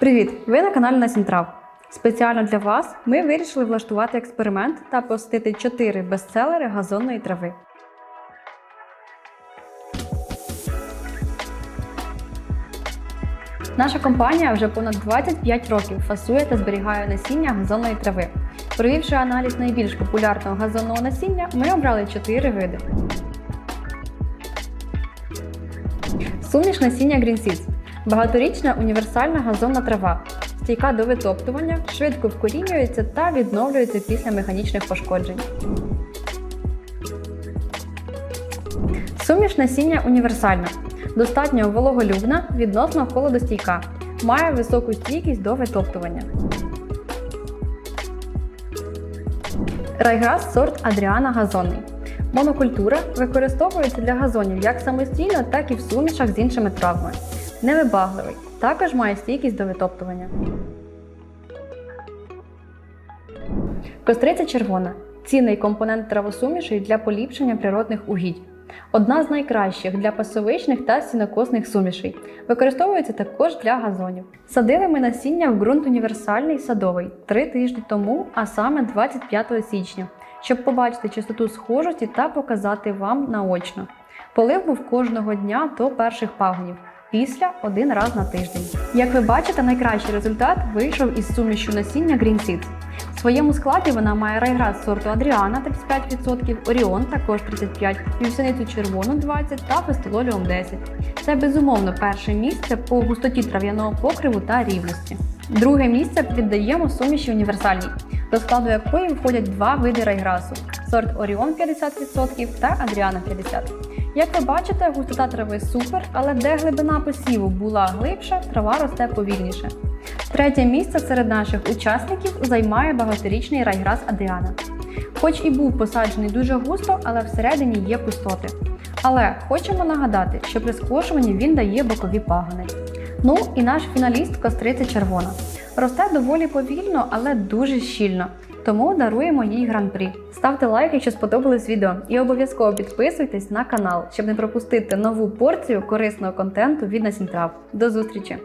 Привіт! Ви на каналі Насінтрав. Спеціально для вас ми вирішили влаштувати експеримент та посетити 4 бестселери газонної трави. Наша компанія вже понад 25 років фасує та зберігає насіння газонної трави. Провівши аналіз найбільш популярного газонного насіння, ми обрали 4 види. Суміш насіння Green Seeds – багаторічна універсальна газонна трава, стійка до витоптування, швидко вкорінюється та відновлюється після механічних пошкоджень. Суміш насіння універсальна, достатньо вологолюбна, відносно холодостійка, має високу стійкість до витоптування. Райграс сорт Адріана газонний. Монокультура використовується для газонів як самостійно, так і в сумішах з іншими травмами. Невибагливий, також має стійкість до витоптування. Костриця червона цінний компонент травосумішей для поліпшення природних угідь. Одна з найкращих для пасовичних та сінокосних сумішей. Використовується також для газонів. Садили ми насіння в ґрунт універсальний садовий три тижні тому, а саме 25 січня, щоб побачити частоту схожості та показати вам наочно. Полив був кожного дня до перших пагонів. Після один раз на тиждень. Як ви бачите, найкращий результат вийшов із сумішю насіння Green Seeds. В своєму складі вона має райграс сорту Адріана 35%, Оріон також 35%, вівсяницю червону 20% та фестололіум 10%. Це безумовно перше місце по густоті трав'яного покриву та рівності. Друге місце віддаємо суміші універсальній, до складу якої входять два види райграсу сорт Оріон 50% та Адріана 50%. Як ви бачите, густота трави супер, але де глибина посіву була глибша, трава росте повільніше. Третє місце серед наших учасників займає багаторічний райграс Адріана. Хоч і був посаджений дуже густо, але всередині є пустоти. Але хочемо нагадати, що при скошуванні він дає бокові пагони. Ну і наш фіналіст костриця червона. Росте доволі повільно, але дуже щільно. Тому даруємо їй гран-прі. Ставте лайк, якщо сподобалось відео, і обов'язково підписуйтесь на канал, щоб не пропустити нову порцію корисного контенту від Насінтрав. До зустрічі!